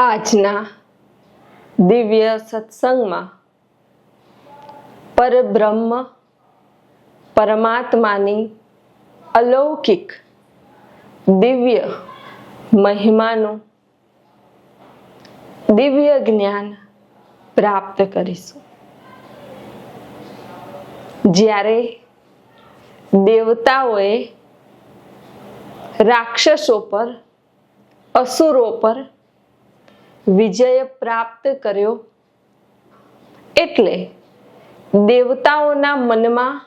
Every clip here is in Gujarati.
આજના દિવ્ય સત્સંગમાં પરબ્રહ્મ પરમાત્માની અલૌકિક દિવ્ય મહિમાનું દિવ્ય જ્ઞાન પ્રાપ્ત કરીશું. જ્યારે દેવતાઓએ રાક્ષસો પર, અસુરો પર વિજય પ્રાપ્ત કર્યો. એટલે દેવતાઓના મનમાં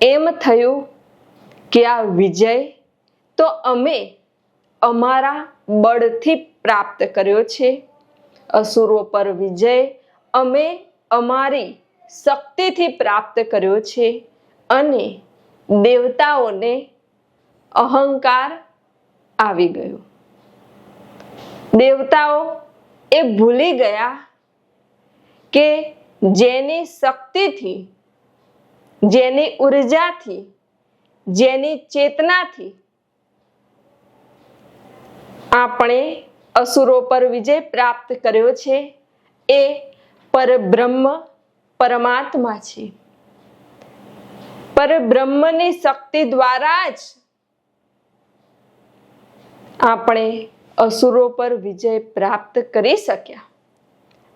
એમ થયું કે આ વિજય તો અમે અમારા બળથી પ્રાપ્ત કર્યો છે. અસુરો પર વિજય અમે અમારી શક્તિથી પ્રાપ્ત કર્યો છે અને દેવતાઓને અહંકાર આવી ગયો. દેવતાઓ એ ભૂલી ગયા કે જેની શક્તિથી, જેની ઉર્જાથી, જેની ચેતનાથી આપણે અસુરો પર વિજય પ્રાપ્ત કર્યો છે, એ પરબ્રહ્મ પરમાત્મા છે. પરબ્રહ્મની શક્તિ દ્વારા જ આપણે અસુરો પર વિજય પ્રાપ્ત કરી શક્યા.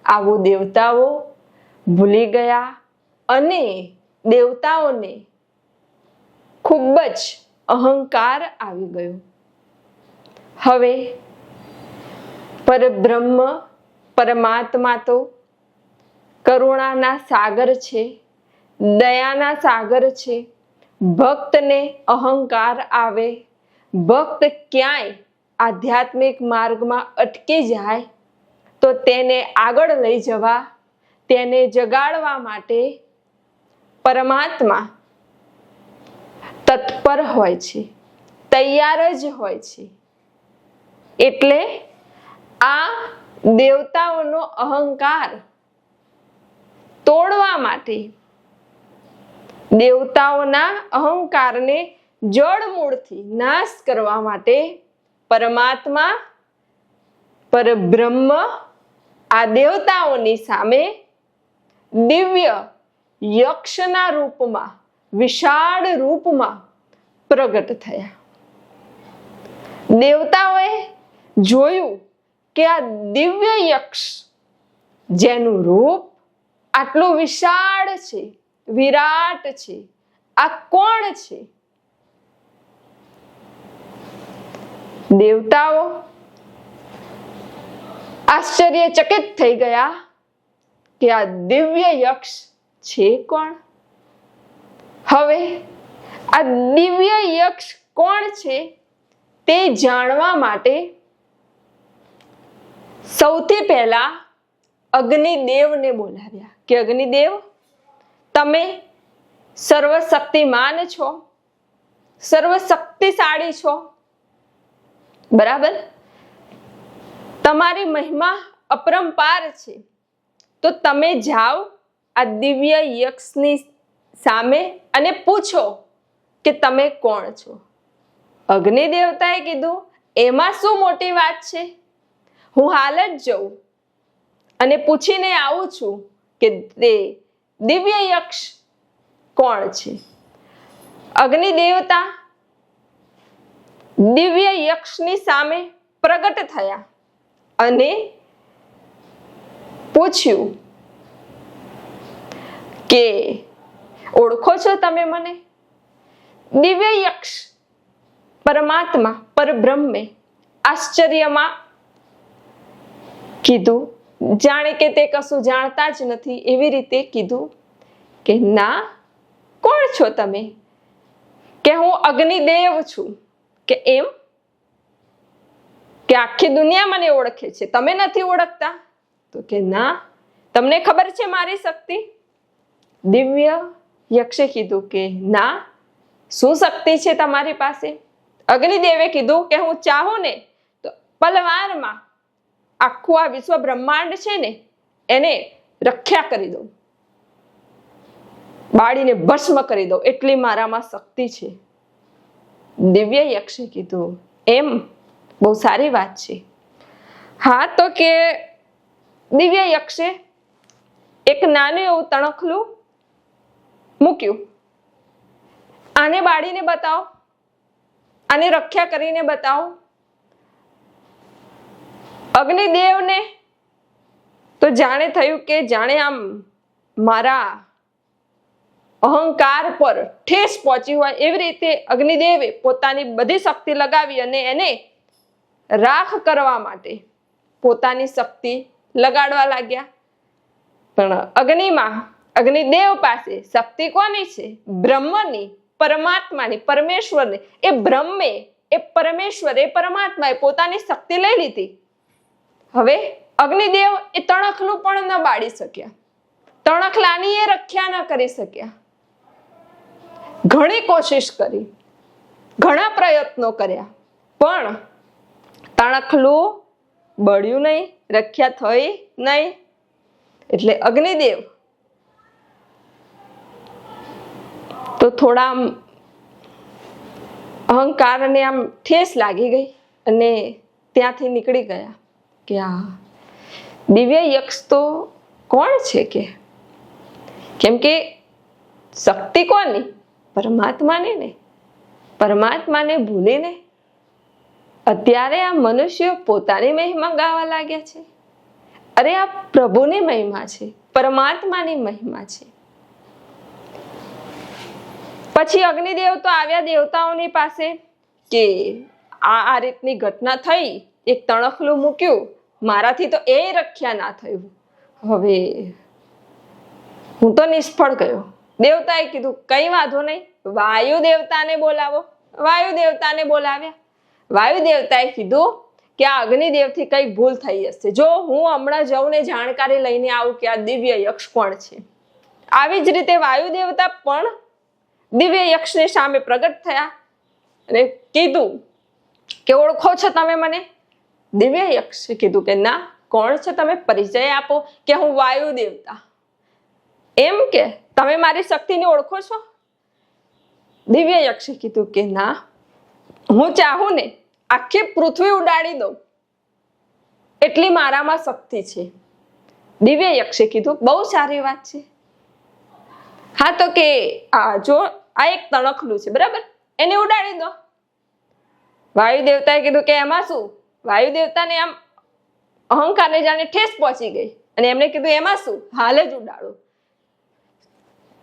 આવું દેવતાઓ ભૂલી ગયા અને દેવતાઓને ખૂબ જ અહંકાર આવી ગયો. હવે પરબ્રહ્મ પરમાત્મા તો કરુણાના સાગર છે, દયાના સાગર છે, ભક્તને અહંકાર આવે, ભક્ત ક્યાંય આધ્યાત્મિક માર્ગમાં અટકી જાય, તો તેને આગળ લઈ જવા, તેને જગાડવા માટે પરમાત્મા તત્પર હોય છે, તૈયાર જ હોય છે. એટલે આ દેવતાઓનો અહંકાર તોડવા માટે દેવતાઓના અહંકારને જળમૂળથી નાશ કરવા માટે પરમાત્મા, પરબ્રહ્મ આ દેવતાઓની સામે દિવ્ય યક્ષના રૂપમાં, વિશાળ રૂપમાં પ્રગટ થયા. દેવતાઓએ જોયું કે આ દિવ્ય યક્ષ જેનું રૂપ આટલું વિશાળ છે, વિરાટ છે, આ કોણ છે? દેવતાઓ આશ્ચર્યચકિત થઈ ગયા કે આ દિવ્ય યક્ષ છે કોણ? હવે આ દિવ્ય યક્ષ કોણ છે તે જાણવા માટે સૌથી પહેલા અગ્નિદેવને બોલાવ્યા કે અગ્નિદેવ, તમે સર્વશક્તિમાન છો, સર્વશક્તિશાળી છો. બરાબર? તમારી મહિમા અપરંપાર છે. તો તમે જાઓ આ દિવ્ય યક્ષની સામે અને પૂછો કે તમે કોણ છો? અગ્નિ દેવતાએ કીધું, એમાં શું મોટી વાત છે? હું હાલ જ જઉં અને પૂછીને આવું છું કે તે દિવ્ય યક્ષ કોણ છે? અગ્નિ દેવતા દિવ્ય યક્ષની સામે પ્રગટ થયા અને પૂછ્યું કે, ઓળખો છો તમે મને? દિવ્ય યક્ષ પરમાત્મા પરબ્રહ્મે આશ્ચર્યમાં કીધું, જાણે કે તે કશું જાણતા જ નથી એવી રીતે કીધું કે, ના, કોણ છો તમે? કે હું અગ્નિદેવ છું? કે એમ? કે આખી દુનિયા મને ઓળખે છે. તમે નથી ઓળખતા? તો કે ના. તમને ખબર છે મારી શક્તિ? દિવ્ય યક્ષે કીધું કે ના. શું શક્તિ છે તમારી પાસે? અગ્નિદેવે કીધું કે હું ચાહું ને, તો પલવારમાં આખું આ વિશ્વ બ્રહ્માંડ છે ને, એને રખ્યા કરી દઉં. બાળીને ભસ્મ કરી દઉં. એટલી મારામાં શક્તિ છે. દિવ્ય યક્ષે કીધું. એમ? બહુ સારી વાત છે. હા, તો કે દિવ્ય યક્ષે એક નાનું એવું તણખલું મૂક્યું. આને બાળીને બતાવો. આને રક્ષા કરીને બતાવો. અગ્નિદેવને તો જાણે થયું કે જાણે આમ મારા અહંકાર પર ઠેસ પહોંચી હોય એવી રીતે અગ્નિદેવે પોતાની બધી શક્તિ લગાવી અને એને રાખ કરવા માટે પોતાની શક્તિ લગાડવા લાગ્યા. પણ અગ્નિમાં અગ્નિદેવ પાસે શક્તિ કોની છે? બ્રહ્મની, પરમાત્માની, પરમેશ્વરની. એ બ્રહ્મે, એ પરમેશ્વર એ પરમાત્માએ પોતાની શક્તિ લઈ લીધી. હવે અગ્નિદેવ એ તણખલું પણ ન બાળી શક્યા. તણખલાની એ રક્ષા ન કરી શક્યા. ઘણી કોશિશ કરી, ઘણા પ્રયત્નો કર્યા, પણ તણખલું બળ્યું નહીં, રખ્યા થઈ નહીં. એટલે અગ્નિદેવ તો થોડા આમ અહંકારને આમ ઠેસ લાગી ગઈ અને ત્યાંથી નીકળી ગયા કે આ દિવ્ય યક્ષ તો કોણ છે કે? કેમ કે શક્તિ કોની? પરમાત્માની ને? પરમાત્માને ભૂલીને અત્યારે આ મનુષ્યો પોતાની મહિમા ગાવા લાગ્યા છે. અરે આ પ્રભુની મહિમા છે, પરમાત્માની મહિમા છે. પછી અગ્નિદેવ તો આવ્યા દેવતાઓની પાસે કે આ આ રીતની ઘટના થઈ, એક તણખલું મૂક્યું, મારાથી તો એ રખ્યા ના થયું. હવે હું તો નિષ્ફળ ગયો. દેવતાએ કીધું, કઈ વાંધો નહીં વાયુ દેવતાને બોલાવો. વાયુ દેવતાને બોલાવ્યા. વાયુ દેવતાએ કીધું કે આ અગ્નિદેવથી કઈ ભૂલ થઈ હશે. જો હું હમણાં જઉં ને જાણકારી લઈને આવું કે આ દિવ્ય યક્ષ કોણ છે. આવી જ રીતે વાયુ દેવતા પણ દિવ્ય યક્ષની સામે પ્રગટ થયા અને કીધું કે ઓળખો છો તમે મને? દિવ્ય યક્ષે કીધું કે ના, કોણ છે તમે પરિચય આપો કે હું વાયુ દેવતા એમ કે, તમે મારી શક્તિને ઓળખો છો? દિવ્ય યક્ષે કીધું કે ના, હું ચાહું ને આખી પૃથ્વી ઉડાડી દઉં. એટલી મારામાં શક્તિ છે. દિવ્ય યક્ષે કીધું, બહુ સારી વાત છે. હા, તો કે આ જો, આ એક તણખલું છે, બરાબર? એને ઉડાડી દો. વાયુ દેવતાએ કીધું કે એમાં શું? વાયુ દેવતાને આમ અહંકારને જાણે ઠેસ પહોંચી ગઈ. અને એમણે કીધું, એમાં શું? હાલે જ ઉડાડો.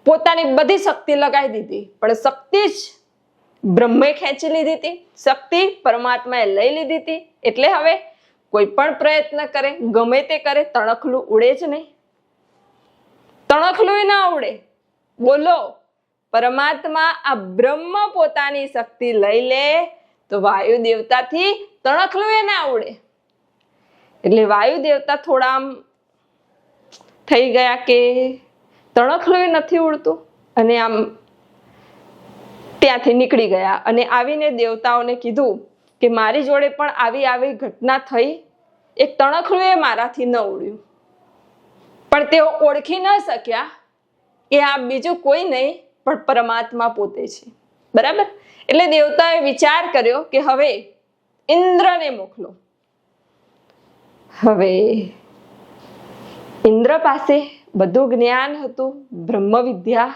પોતાની બધી શક્તિ લગાવી દીધી. પણ શક્તિ જ બ્રહ્મે ખેંચી લીધી હતી. શક્તિ પરમાત્માએ લઈ લીધી હતી. એટલે હવે કોઈ પણ પ્રયત્ન કરે, ગમે તે કરે, તણખલું ઉડે જ નહીં. તણખલું ના ઉડે. બોલો, પરમાત્મા આ બ્રહ્મ પોતાની શક્તિ લઈ લે તો વાયુ દેવતાથી તણખલું એ ના ઉડે. એટલે વાયુ દેવતા થોડા આમ થઈ ગયા કે તણખલું નથી ઉડતું અને આમ ત્યાંથી નીકળી ગયા. અને આવીને દેવતાઓને કીધું કે મારી જોડે પણ આવી આવી ઘટના થઈ. એક તણખલું એ મારાથી ન ઉડ્યું. પણ તેઓ ઓળખી ન શક્યા કે આ બીજું કોઈ નહીં, પણ પરમાત્મા પોતે છે. બરાબર? એટલે દેવતાએ વિચાર કર્યો કે હવે ઇન્દ્રને મોકલો. હવે ઇન્દ્ર પાસે બધું જ્ઞાન હતું બ્રહ્મ વિદ્યા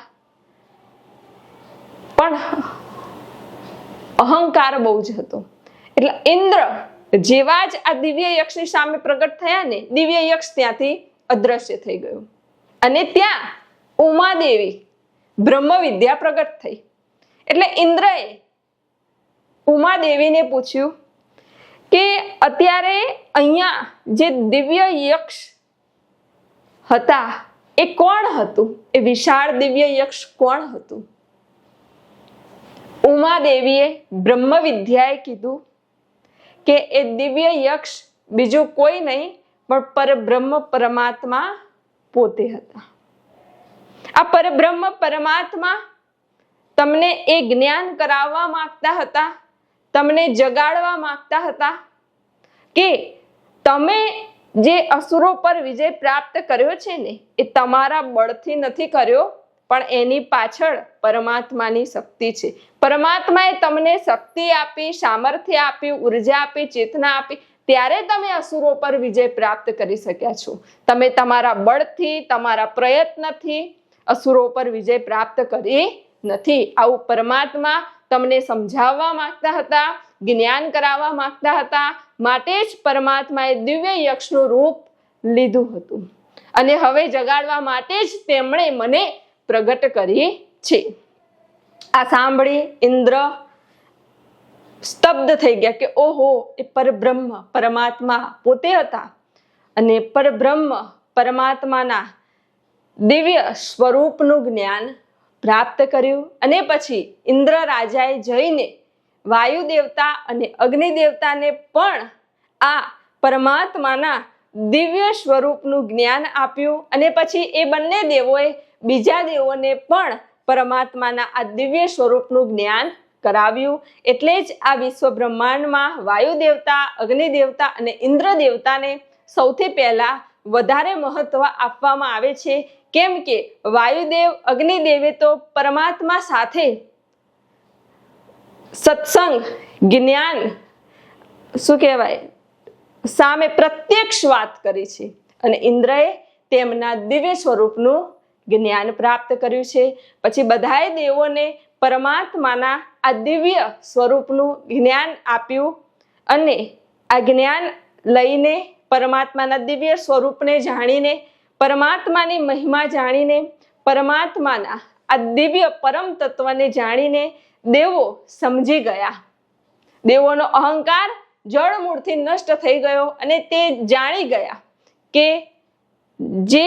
પણ અહંકાર બહુ જ હતો. એટલે ઇન્દ્ર જેવા જ આ દિવ્ય યક્ષની સામે પ્રગટ થયા ને, દિવ્ય યક્ષ ત્યાંથી અદ્રશ્ય થઈ ગયું. અને ત્યાં ઉમાદેવી બ્રહ્મ વિદ્યા પ્રગટ થઈ. એટલે ઇન્દ્રએ ઉમાદેવીને પૂછ્યું કે અત્યારે અહીંયા જે દિવ્ય યક્ષ હતા એ કોણ હતું? એ વિશાળ દિવ્ય યક્ષ કોણ હતું? ઉમાદેવીએ બ્રહ્મ વિદ્યાએ કીધું કે એ દિવ્ય યક્ષ બીજું કોઈ નહીં, પણ પરબ્રહ્મ પરમાત્મા પોતે હતા. આ પરબ્રહ્મ પરમાત્મા તમને એ જ્ઞાન કરાવવા માંગતા હતા, તમને જગાડવા માંગતા હતા કે તમે જે અસુરો પર વિજય પ્રાપ્ત કર્યો છે ને, એ તમારા બળથી નથી કર્યો, પણ એની પાછળ પરમાત્માની શક્તિ છે. પરમાત્માએ તમને શક્તિ આપી, સામર્થ્ય આપ્યું ઊર્જા આપી, ચેતના આપી, ત્યારે તમે અસુરો પર વિજય પ્રાપ્ત કરી શક્યા છો. તમે તમારા બળથી, તમારા પ્રયત્નથી અસુરો પર વિજય પ્રાપ્ત કરી નથી. આવું પરમાત્મા તમને સમજાવવા માંગતા હતા, જ્ઞાન કરાવવા માંગતા હતા, માટે જ પરમાત્માએ દિવ્ય યક્ષનું રૂપ લીધું હતું. અને હવે જગાડવા માટે જ તેમણે મને પ્રગટ કરી છે. આ સાંભળી ઇન્દ્ર સ્તબ્ધ થઈ ગયા કે, ઓહો, એ પરબ્રહ્મ, પરમાત્મા પોતે હતા. અને પરબ્રહ્મ પરમાત્માના દિવ્ય સ્વરૂપનું જ્ઞાન પ્રાપ્ત કર્યું અને પછી ઇન્દ્ર રાજાએ જઈને વાયુ દેવતા અને અગ્નિ દેવતાને પણ આ પરમાત્માના દિવ્ય સ્વરૂપનું જ્ઞાન આપ્યું અને પછી એ બંને દેવોએ બીજા દેવોને પણ પરમાત્માના આ દિવ્ય સ્વરૂપનું જ્ઞાન કરાવ્યું. એટલે જ આ વિશ્વ બ્રહ્માંડમાં વાયુ દેવતા અગ્નિ દેવતા અને ઇન્દ્ર દેવતાને સૌથી પહેલા વધારે મહત્વ આપવામાં આવે છે કેમ કે વાયુદેવ અગ્નિદેવે તો પરમાત્મા સાથે સત્સંગ, જ્ઞાન, શું કહેવાય, સામે પ્રત્યક્ષ વાત કરી છે. અને ઇન્દ્રએ તેમના દિવ્ય સ્વરૂપનું જ્ઞાન પ્રાપ્ત કર્યું છે. પછી બધાએ દેવોને પરમાત્માના આ દિવ્ય સ્વરૂપનું જ્ઞાન આપ્યું અને આ જ્ઞાન લઈને પરમાત્માના દિવ્ય સ્વરૂપને જાણીને પરમાત્માની મહિમા જાણીને, પરમાત્માના આ દિવ્ય પરમ તત્વને જાણીને દેવો સમજી ગયા. દેવોનો અહંકાર જળમૂળથી નષ્ટ થઈ ગયો અને તે જાણી ગયા કે જે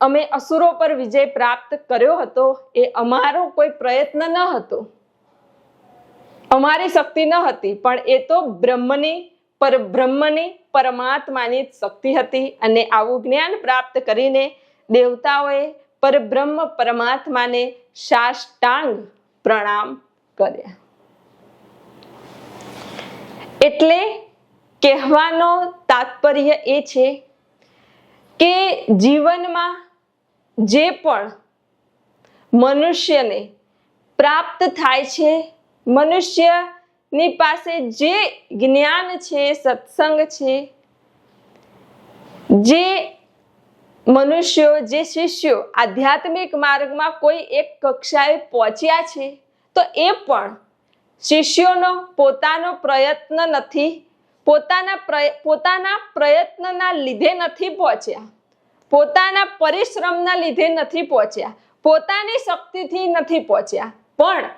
અમે અસુરો પર વિજય પ્રાપ્ત કર્યો હતો, એ અમારો કોઈ પ્રયત્ન ન હતો. અમારી શક્તિ ન હતી, પણ એ તો બ્રહ્મની પર બ્રહ્મની પરમાત્માની શક્તિ હતી અને આવું જ્ઞાન પ્રાપ્ત કરીને દેવતાઓએ પરબ્રહ્મ પરમાત્માને સાષ્ટાંગ પ્રણામ કર્યા. એટલે કહેવાનો તાત્પર્ય એ છે કે જીવનમાં જે પણ મનુષ્યને પ્રાપ્ત થાય છે મનુષ્યની પાસે જે જ્ઞાન છે, સત્સંગ છે, જે મનુષ્યો, જે શિષ્યો આધ્યાત્મિક માર્ગમાં કોઈ એક કક્ષાએ પહોંચ્યા છે, તો એ પણ શિષ્યોનો પોતાનો પ્રયત્ન નથી, પોતાના પોતાના પ્રયત્નના લીધે નથી પહોંચ્યા, પોતાના પરિશ્રમના લીધે નથી પહોંચ્યા, પોતાની શક્તિથી નથી પહોંચ્યા, પણ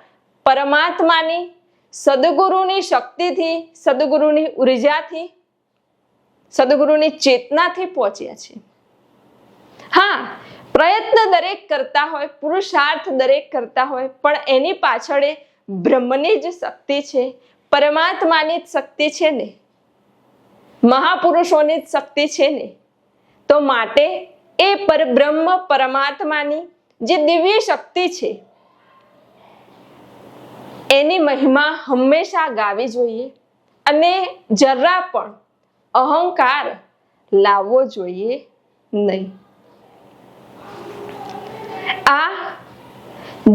પરમાત્માની સદગુરુની શક્તિથી, સદગુરુની ઉર્જાથી, સદગુરુની ચેતનાથી પહોંચ્યા છે. હા, પ્રયત્ન દરેક કરતા હોય, પુરુષાર્થ દરેક કરતા હોય, પણ એની પાછળ બ્રહ્મની જ શક્તિ છે, પરમાત્માની જ શક્તિ છે ને? મહાપુરુષોની જ શક્તિ છે ને? તો માટે એ પરબ્રહ્મ પરમાત્માની જે દિવ્ય શક્તિ છે એની મહિમા હંમેશા ગાવી જોઈએ અને જરા પણ અહંકાર લાવવો જોઈએ નહીં. આ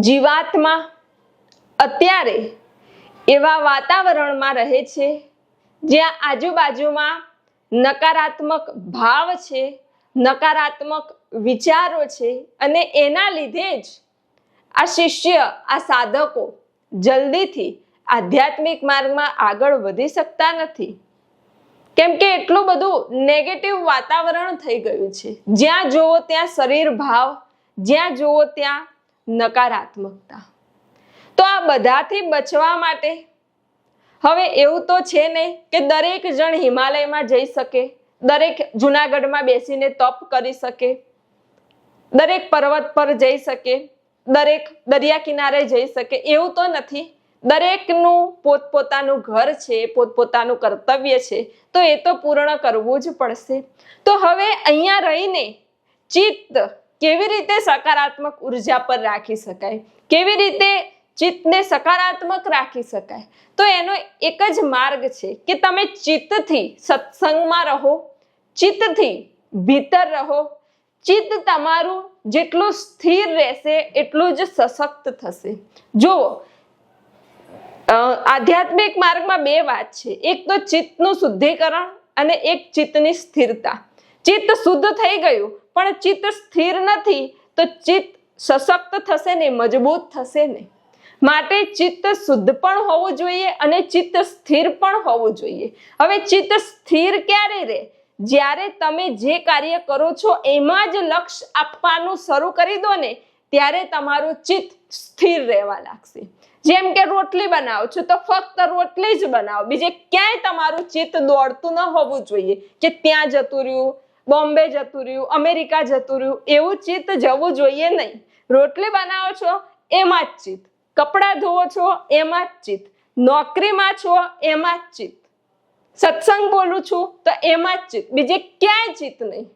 જીવાત્મા અત્યારે એવા વાતાવરણમાં રહે છે જ્યાં આજુબાજુમાં નકારાત્મક ભાવ છે, નકારાત્મક વિચારો છે અને એના લીધે જ આ શિષ્ય, આ સાધકો જલ્દીથી આધ્યાત્મિક માર્ગમાં આગળ વધી શકતા નથી. કેમ કે એટલું બધું નેગેટિવ વાતાવરણ થઈ ગયું છે. જ્યાં જુઓ ત્યાં શરીર ભાવ, જ્યાં જુઓ ત્યાં નકારાત્મકતા. તો આ બધાથી બચવા માટે હવે એવું તો છે નહીં કે દરેક જણ હિમાલયમાં જઈ શકે, દરેક જુનાગઢમાં બેસીને તપ કરી શકે, દરેક પર્વત પર જઈ શકે દરેક દરિયા કિનારે જઈ શકે એવું તો નથી. દરેકનું પોતપોતાનું ઘર છે, પોતપોતાનું કર્તવ્ય છે, તો એ તો પૂર્ણ કરવું જ પડશે. તો હવે અહીંયા રહીને ચિત્ત કેવી રીતે સકારાત્મક ઊર્જા પર રાખી શકાય? કેવી રીતે ચિત્તને સકારાત્મક રાખી શકાય? તો એનો એક જ માર્ગ છે કે તમે ચિત્તથી સત્સંગમાં રહો, ચિત્તથી ભીતર રહો ચિત્ત તમારું જેટલું સ્થિર રહેશે, એટલું જ સશક્ત થશે. જુઓ આધ્યાત્મિક માર્ગમાં બે વાત છે. એક તો ચિત્તનું શુદ્ધિકરણ અને એક ચિત્તની સ્થિરતા. ચિત્ત શુદ્ધ થઈ ગયું, પણ ચિત્ત સ્થિર નથી, તો ચિત્ત સશક્ત થશે ને મજબૂત થશે ને માટે ચિત્ત શુદ્ધ પણ હોવું જોઈએ અને ચિત્ત સ્થિર પણ હોવું જોઈએ. હવે ચિત્ત સ્થિર ક્યારે રહે? જ્યારે તમે જે કાર્ય કરો છો, એમાં જ લક્ષ્ય આપવાનું શરૂ કરી દો ને, ત્યારે તમારું ચિત્ત સ્થિર રહેવા લાગશે. જેમ કે રોટલી બનાવો છો, તો ફક્ત રોટલી જ બનાવો. બીજે ક્યાંય તમારું ચિત્ત દોડતું ન હોવું જોઈએ કે ત્યાં જતું રહ્યું, બોમ્બે જતું રહ્યું, અમેરિકા જતું રહ્યું, એવું ચિત્ત જવું જોઈએ નહીં. રોટલી બનાવો છો, એમાં જ ચિત્ત. કપડાં ધોવો છો, એમાં જ ચિત્ત. નોકરીમાં છો, એમાં જ ચિત્ત. સત્સંગ બોલું છું, તો એમાં જ ચિત્ત બીજે ક્યાંય ચિત્ત નહીં.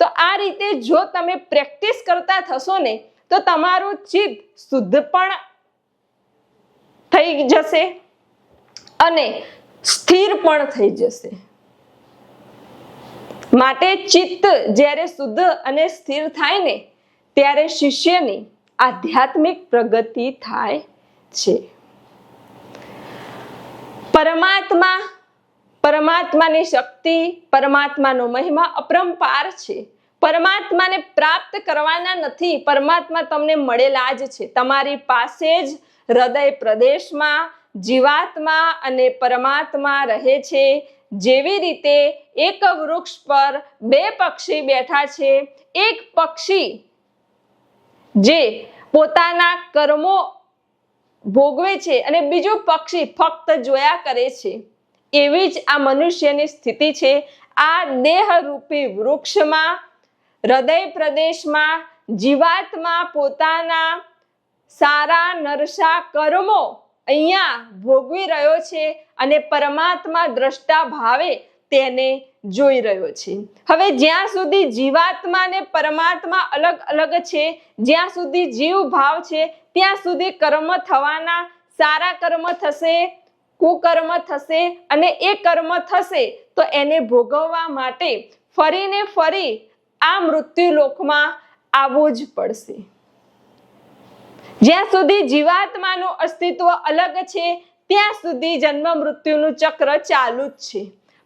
તો આ રીતે જો તમે પ્રેક્ટિસ કરતા થશો ને, તો તમારું ચિત્ત શુદ્ધ પણ થઈ જશે અને સ્થિર પણ થઈ જશે. માટે ચિત્ત જ્યારે શુદ્ધ અને સ્થિર થાય ને, ત્યારે શિષ્યની આધ્યાત્મિક પ્રગતિ થાય છે. પરમાત્મા પરમાત્માની શક્તિ, પરમાત્માનો મહિમા અપરંપાર છે. પરમાત્માને પ્રાપ્ત કરવાના નથી, પરમાત્મા તમને મળેલા જ છે. તમારી પાસે જ હૃદય પ્રદેશમાં, જીવાત્મા અને પરમાત્મા રહે છે. જેવી રીતે એક વૃક્ષ પર બે પક્ષી બેઠા છે, એક પક્ષી જે પોતાના કર્મો ભોગવે છે અને બીજું પક્ષી ફક્ત જોયા કરે છે. એવી જ આ મનુષ્યની સ્થિતિ છે. આ દેહરૂપી વૃક્ષમાં, હૃદય પ્રદેશમાં, જીવાત્મા પોતાના સારા નરસા કર્મો અહીંયા ભોગવી રહ્યો છે અને પરમાત્મા દ્રષ્ટા ભાવે તેને જોઈ રહ્યો છે. હવે જ્યાં સુધી જીવાત્મા ને પરમાત્મા અલગ અલગ છે, જ્યાં સુધી જીવ ભાવ છે, ત્યાં સુધી કર્મ થવાના સારા કર્મ થશે કુકર્મ થશે અને એ કર્મ થશે તો એને ભોગવવા માટે ફરીને ફરી આ મૃત્યુ લોકમાં આવવું જ પડશે. જ્યાં સુધી જીવાત્માનું અસ્તિત્વ અલગ છે, ત્યાં સુધી જન્મ મૃત્યુનું ચક્ર ચાલુ જ છે.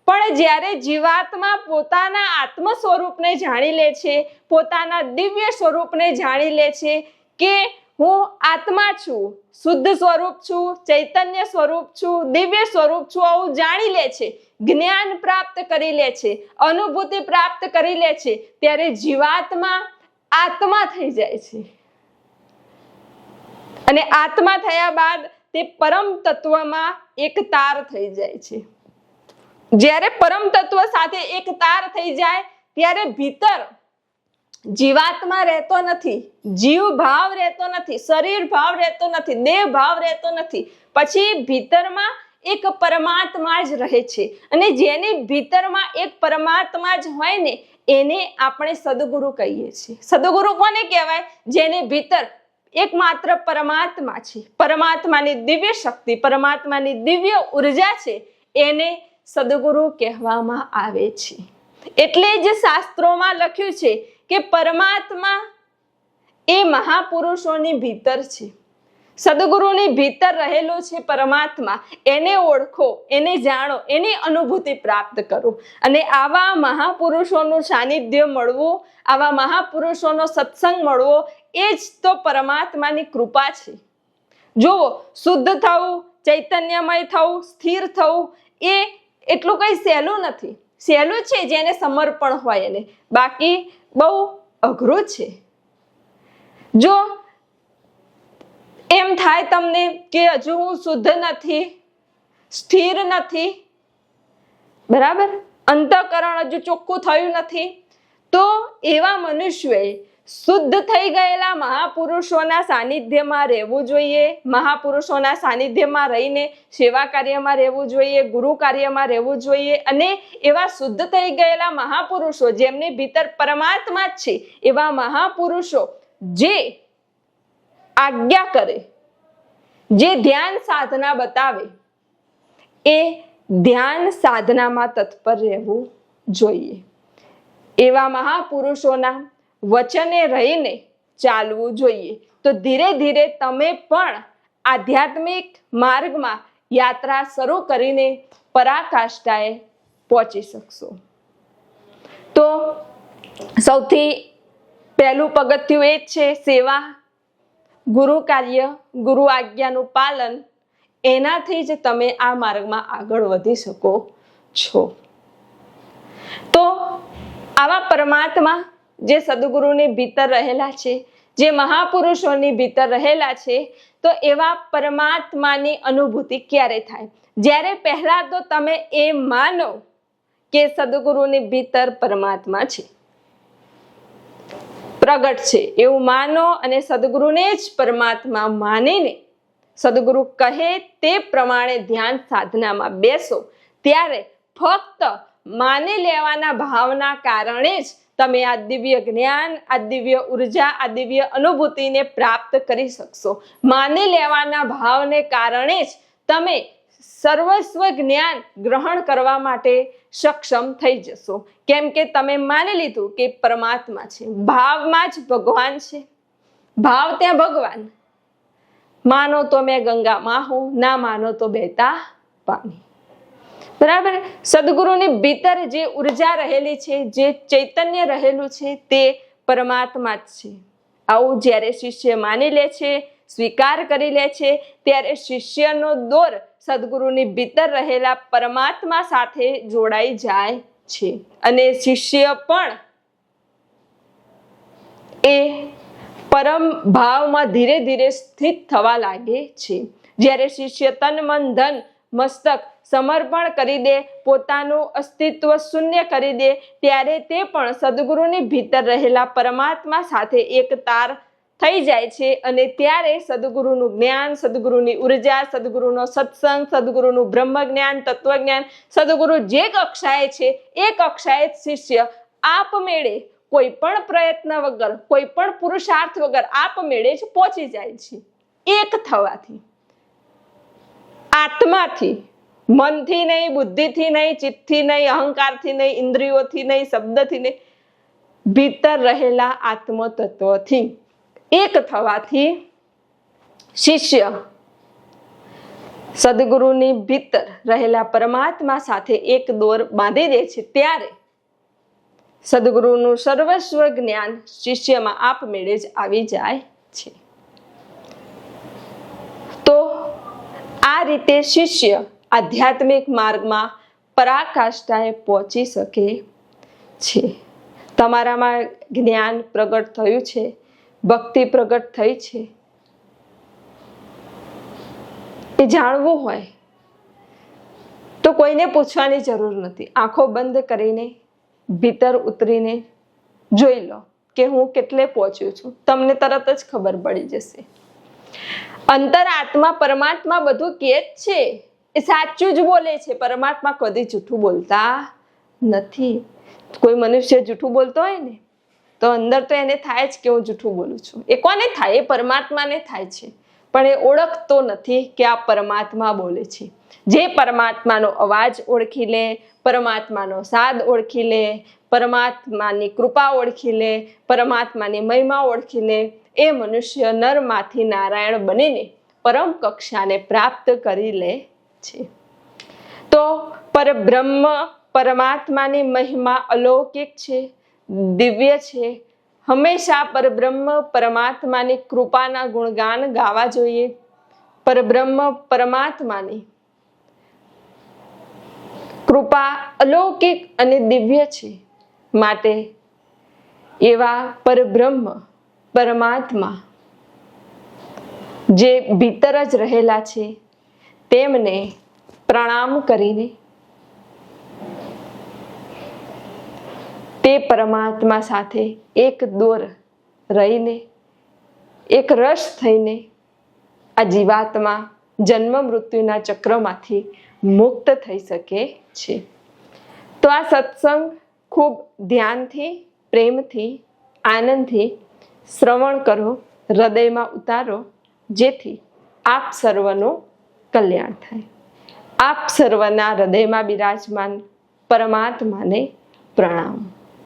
પણ જ્યારે જીવાત્મા પોતાના આત્મ સ્વરૂપને જાણી લે છે, પોતાના દિવ્ય સ્વરૂપને જાણી લે છે કે હું આત્મા છું, શુદ્ધ સ્વરૂપ છું, ચૈતન્ય સ્વરૂપ છું, દિવ્ય સ્વરૂપ છું, આવું જાણી લે છે, જ્ઞાન પ્રાપ્ત કરી લે છે, અનુભૂતિ પ્રાપ્ત કરી લે છે, ત્યારે જીવાત્મા આત્મા થઈ જાય છે. અને આત્મા થયા બાદ તે પરમ તત્વમાં એક તાર થઈ જાય છે. જ્યારે પરમ તત્વ સાથે એક તાર થઈ જાય, ત્યારે ભીતર જીવાત્મા રહેતો નથી, જીવ ભાવ રહેતો નથી, શરીર ભાવ રહેતો નથી, દેહ ભાવ રહેતો નથી. પછી ભીતરમાં એક પરમાત્મા જ રહે છે અને જેની ભીતરમાં એક પરમાત્મા જ હોય ને, એને આપણે સદગુરુ કહીએ છીએ. સદગુરુ કોને કહેવાય? જેની ભીતર એકમાત્ર પરમાત્મા છે. પરમાત્માની દિવ્ય શક્તિ, પરમાત્માની દિવ્ય ઊર્જા છે, એને સદગુરુ કહેવામાં આવે છે. એટલે જ શાસ્ત્રોમાં લખ્યું છે કે પરમાત્મા એ મહાપુરુષોની ભીતર છે. સદગુરુની ભીતર રહેલો છે પરમાત્મા. એને ઓળખો, એને જાણો, એની અનુભૂતિ પ્રાપ્ત કરો. અને આવા મહાપુરુષોનું સાનિધ્ય મળવું, આવા મહાપુરુષોનો સત્સંગ મળવો, એ જ તો પરમાત્માની કૃપા છે. જુઓ, શુદ્ધ થવું, ચૈતન્યમય થવું, સ્થિર થવું, એ એટલું કંઈ સહેલું નથી. સહેલું છે જેને સમર્પણ હોય એને. બાકી બહુ અઘરું છે. જો એમ થાય તમને કે હજુ હું શુદ્ધ નથી, સ્થિર નથી, બરાબર? અંતકરણ હજુ ચોખ્ખું થયું નથી, તો એવા મનુષ્યોએ શુદ્ધ થઈ ગયેલા મહાપુરુષોના સાનિધ્યમાં રહેવું જોઈએ. મહાપુરુષોના સાનિધ્યમાં રહીને સેવા કાર્યમાં રહેવું જોઈએ, ગુરુ કાર્યમાં રહેવું જોઈએ અને એવા શુદ્ધ થઈ ગયેલા મહાપુરુષો જેમની ભીતર પરમાત્મા જ છે, એવા મહાપુરુષો જે આજ્ઞા કરે, જે ધ્યાન સાધના બતાવે, એ ધ્યાન સાધનામાં તત્પર રહેવું જોઈએ. એવા મહાપુરુષોના વચને રહીને ચાલવું જોઈએ. તો ધીરે ધીરે તમે પણ આધ્યાત્મિક માર્ગમાં યાત્રા શરૂ કરીને પરાકાષ્ઠાએ પહોંચી શકશો. તો સૌથી પહેલું પગથિયું એ જ છે, સેવા. ગુરુ કાર્ય, ગુરુ આજ્ઞાનું પાલન, એનાથી જ તમે આ માર્ગમાં આગળ વધી શકો છો. તો આવા પરમાત્મા જે સદગુરુની ભીતર રહેલા છે, જે મહાપુરુષોની ભીતર રહેલા છે, તો એવા પરમાત્માની અનુભૂતિ ક્યારે થાય? જ્યારે પહેલા તો તમે એ માનો કે સદગુરુની ભીતર પરમાત્મા છે. પ્રગટ છે, એવું માનો અને સદગુરુને જ પરમાત્મા માનીને સદગુરુ કહે તે પ્રમાણે ધ્યાન સાધનામાં બેસો. ત્યારે ફક્ત માની લેવાના ભાવના કારણે જ તમે આ દિવ્ય જ્ઞાન, આ દિવ્ય ઊર્જા, આ દિવ્ય અનુભૂતિને પ્રાપ્ત કરી શકશો. માની લેવાના ભાવને કારણે જ તમે સર્વસ્વ જ્ઞાન ગ્રહણ કરવા માટે સક્ષમ થઈ જશો. કેમ કે તમે માની લીધું કે પરમાત્મા છે. ભાવમાં જ ભગવાન છે. ભાવ ત્યાં ભગવાન. માનો તો મેં ગંગામાં હું, ના માનો તો બેતા પાણી બરાબર? સદગુરુની ભીતર જે ઊર્જા રહેલી છે, જે ચૈતન્ય રહેલું છે, તે પરમાત્મા જ છે. આવું જ્યારે શિષ્ય માની લે છે, સ્વીકાર કરી લે છે, ત્યારે શિષ્યનો દોર સદગુરુની ભીતર રહેલા પરમાત્મા સાથે જોડાઈ જાય છે. અને શિષ્ય પણ એ પરમ ભાવમાં ધીરે ધીરે સ્થિત થવા લાગે છે. જ્યારે શિષ્ય તન મન ધન મસ્તક સમર્પણ કરી દે, પોતાનું અસ્તિત્વ શૂન્ય કરી દે, ત્યારે તે પણ સદગુરુની ભીતર રહેલા પરમાત્મા સાથે એક તાર થઈ જાય છે અને ત્યારે સદગુરુનું જ્ઞાન, સદગુરુની ઊર્જા, સદગુરુનો સત્સંગ, સદગુરુનું બ્રહ્મ જ્ઞાન તત્વજ્ઞાન, સદગુરુ જે કક્ષાએ છે એ કક્ષાએ શિષ્ય આપમેળે કોઈ પણ પ્રયત્ન વગર, કોઈ પણ પુરુષાર્થ વગર આપમેળે જ પહોંચી જાય છે. એક થવાથી. આત્માથી, મનથી નહીં, બુદ્ધિથી નહીં, ચિત્તથી નહીં, અહંકારથી નહીં, ઇન્દ્રિયોથી નહીં, શબ્દથી નહીં, ભીતર રહેલા આત્મતત્વથી. એક થવાથી શિષ્ય સદગુરુની ભીતર રહેલા પરમાત્મા સાથે એક દોર બાંધી દે છે, ત્યારે સદગુરુનું સર્વસ્વ જ્ઞાન શિષ્યમાં આપમેળે જ આવી જાય છે તો આ રીતે શિષ્ય આધ્યાત્મિક માર્ગમાં પરાકાષ્ઠાએ પહોંચી શકે છે. તમારામાં જ્ઞાન પ્રગટ થયું છે, ભક્તિ પ્રગટ થઈ છે. એ જાણવું હોય તો કોઈને પૂછવાની જરૂર નથી. આંખો બંધ કરીને, ભીતર ઉતરીને જોઈ લો કે હું કેટલે પહોંચ્યો છું. તમને તરત જ ખબર પડી જશે. અંતર આત્મા પરમાત્મા બધું કે જ છે. એ સાચું જ બોલે છે. પરમાત્મા કદી જૂઠું બોલતા નથી. કોઈ મનુષ્ય જૂઠું બોલતો હોય ને, તો અંદર તો એને થાય જ કે હું જૂઠું બોલું છું. એ કોને થાય? એ પરમાત્માને થાય છે. પણ એ ઓળખતો નથી કે આ પરમાત્મા બોલે છે. જે પરમાત્માનો અવાજ ઓળખી લે, પરમાત્માનો સાદ ઓળખી લે, પરમાત્માની કૃપા ઓળખી લે, પરમાત્માની મહિમા ઓળખી લે એ મનુષ્ય નરમાંથી નારાયણ બનીને પરમ કક્ષાને પ્રાપ્ત કરી લે છે. તો પરબ્રહ્મ પરમાત્માની મહિમા અલૌકિક છે, દિવ્ય છે. હંમેશા પરબ્રહ્મ પરમાત્માની કૃપાના ગુણગાન ગાવા જોઈએ. પરબ્રહ્મ પરમાત્માની કૃપા અલૌકિક અને દિવ્ય છે. માટે એવા પરબ્રહ્મ પરમાત્મા જે ભીતર જ રહેલા છે, તેમને પ્રણામ કરીને તે પરમાત્મા સાથે એક દોર રહીને, એક રસ થઈને આ જીવાત્મા જન્મ મૃત્યુના ચક્રમાંથી મુક્ત થઈ શકે છે. તો આ સત્સંગ ખૂબ ધ્યાનથી, પ્રેમથી, આનંદથી શ્રવણ કરો, હૃદયમાં ઉતારો, જેથી આપ સર્વનું કલ્યાણ થાય. આપ સર્વના હૃદયમાં બિરાજમાન પરમાત્માને પ્રણામ.